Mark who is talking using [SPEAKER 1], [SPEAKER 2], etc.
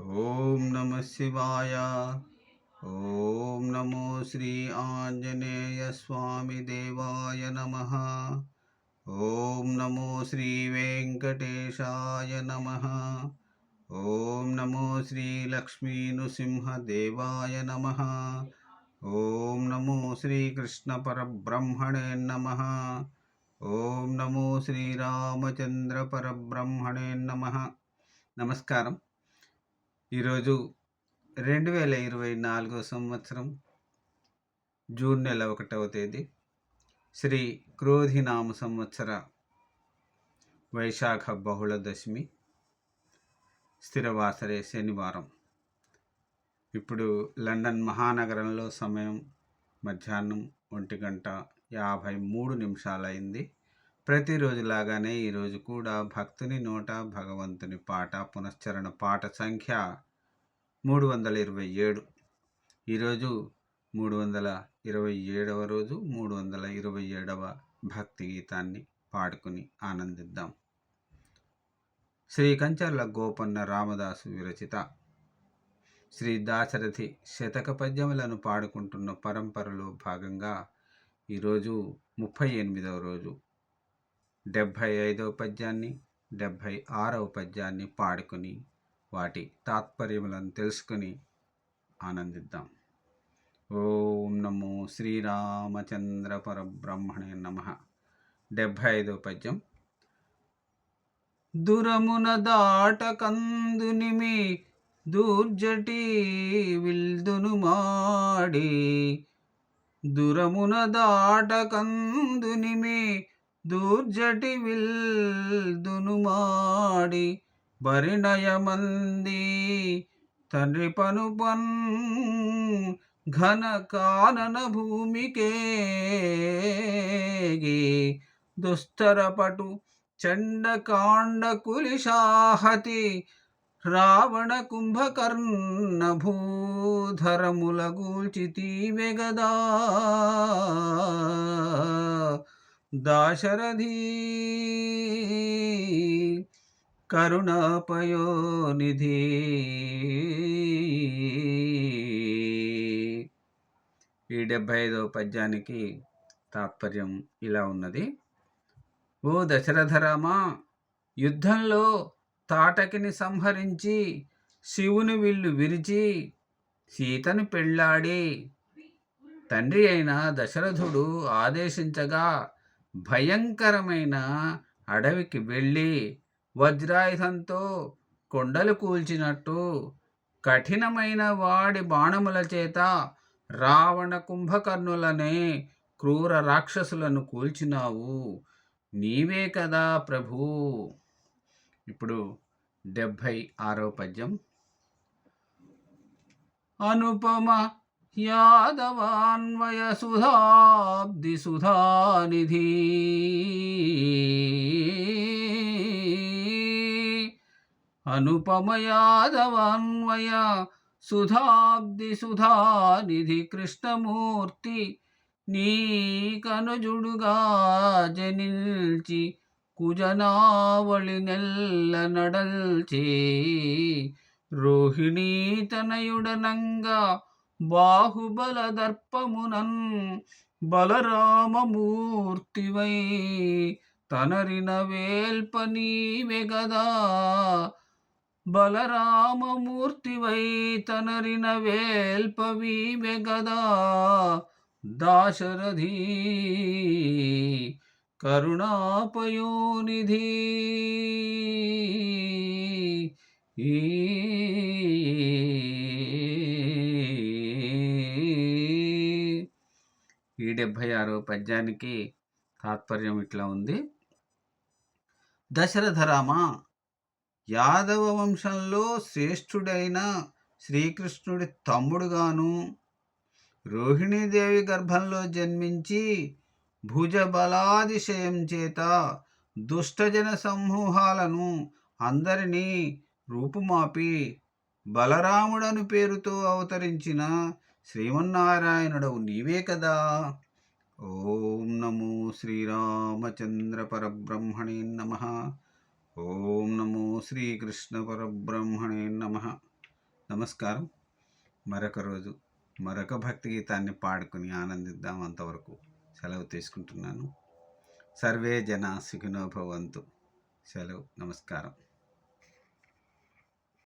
[SPEAKER 1] ఓం నమ శివాయ. ఓం నమో శ్రీ ఆంజనేయ స్వామి దేవాయ నమ. ఓం నమో శ్రీ వెంకటేశాయ నమ. ఓం నమో శ్రీ లక్ష్మీ నృసింహ నమ. ఓం నమో శ్రీకృష్ణ పరబ్రహ్మణే నమ. ఓం నమో శ్రీరామచంద్ర పరబ్రహ్మణే నమ. నమస్కారం. ఈరోజు రెండు వేల ఇరవై నాలుగో సంవత్సరం జూన్ నెల ఒకటవ తేదీ. శ్రీ క్రోధినామ సంవత్సర వైశాఖ బహుళ దశమి స్థిరవాసరే శనివారం. ఇప్పుడు లండన్ మహానగరంలో సమయం మధ్యాహ్నం ఒంటి గంట యాభై మూడు నిమిషాలైంది. ప్రతిరోజు లాగానే ఈరోజు కూడా భక్తుని నోట భగవంతుని పాట పునశ్చరణ పాట సంఖ్య మూడు వందల ఇరవై ఏడు. ఈరోజు మూడు వందల ఇరవై ఏడవ రోజు మూడు వందల ఇరవై ఏడవ భక్తి గీతాన్ని పాడుకుని ఆనందిద్దాం. శ్రీ కంచర్ల గోపన్న రామదాసు విరచిత. శ్రీ దాశరథి శతక పద్యములను పాడుకుంటున్న పరంపరలో భాగంగా ఈరోజు ముప్పై ఎనిమిదవ రోజు. డెబ్భై ఐదవ పద్యాన్ని డెబ్భై ఆరవ పద్యాన్ని పాడుకుని వాటి తాత్పర్యములను తెలుసుకుని ఆనందిద్దాం. ఓం నమో శ్రీరామచంద్ర పరబ్రహ్మణే నమ. డెబ్భై ఐదవ పద్యం. దురమున దాటకందునిమి దూర్జటి విల్దును మాడి దురమున దాటకందునిమి దూర్జటి విల్దునుమాడి బరిణయమంది తండ్రి పను పన్ ఘన కానన భూమికేగి దుస్తరపటు చండకాండ కులిశాహతి రావణ కుంభకర్ణ భూధరముల గూల్చితీవె గదా దాశరథీ కరుణాపయోనిధి ఈ డెబ్భై ఐదవ పద్యానికి తాత్పర్యం ఇలా ఉన్నది. ఓ దశరథరామ యుద్ధంలో తాటకిని సంహరించి శివుని విల్లు విరిచి సీతను పెళ్ళాడి తండ్రి అయిన దశరథుడు ఆదేశించగా భయంకరమైన అడవికి వెళ్ళి వజ్రాయుధంతో కొండలు కూల్చినట్టు కఠినమైన వాడి బాణముల చేత రావణ కుంభకర్ణులనే క్రూర రాక్షసులను కూల్చినావు. నీవే కదా ప్రభు. ఇప్పుడు డెబ్భై ఆరో పద్యం. అనుపమ యాదవాన్వయ సుధాబ్ది సుధానిధి సుధాబ్ది కృష్ణమూర్తి నీ కనుజుడుగా జనిల్చి కుజనావళి నెల్ల నడల్చే రోహిణీ తనయుడనంగా బాహుబల దర్పమునన్ బలరామమూర్తివై తనరిన వేల్ప నీవే గదా. బలరామమూర్తివై తనరిన వేల్పవీవే గదా. దాశరథీ కరుణాపయోనిధి. ఈ ఈ డెబ్భై ఆరో పద్యానికి తాత్పర్యం ఇట్లా ఉంది. దశరథరామ యాదవ వంశంలో శ్రేష్ఠుడైన శ్రీకృష్ణుడి తమ్ముడుగాను రోహిణీదేవి గర్భంలో జన్మించి భుజబలాదిశయం చేత దుష్టజన సమూహాలను అందరినీ రూపుమాపి బలరాముడను పేరుతో అవతరించిన శ్రీమన్నారాయణుడవు నీవే కదా. ఓం నమో శ్రీరామచంద్ర పరబ్రహ్మణే నమ. ఓం నమో శ్రీకృష్ణ పరబ్రహ్మణే నమ. నమస్కారం. మరొక రోజు మరొక భక్తి గీతాన్ని పాడుకుని ఆనందిద్దాం అంతవరకు సెలవు తీసుకుంటున్నాను. సర్వే జన సుఖినో భవంతు. సెలవు. నమస్కారం.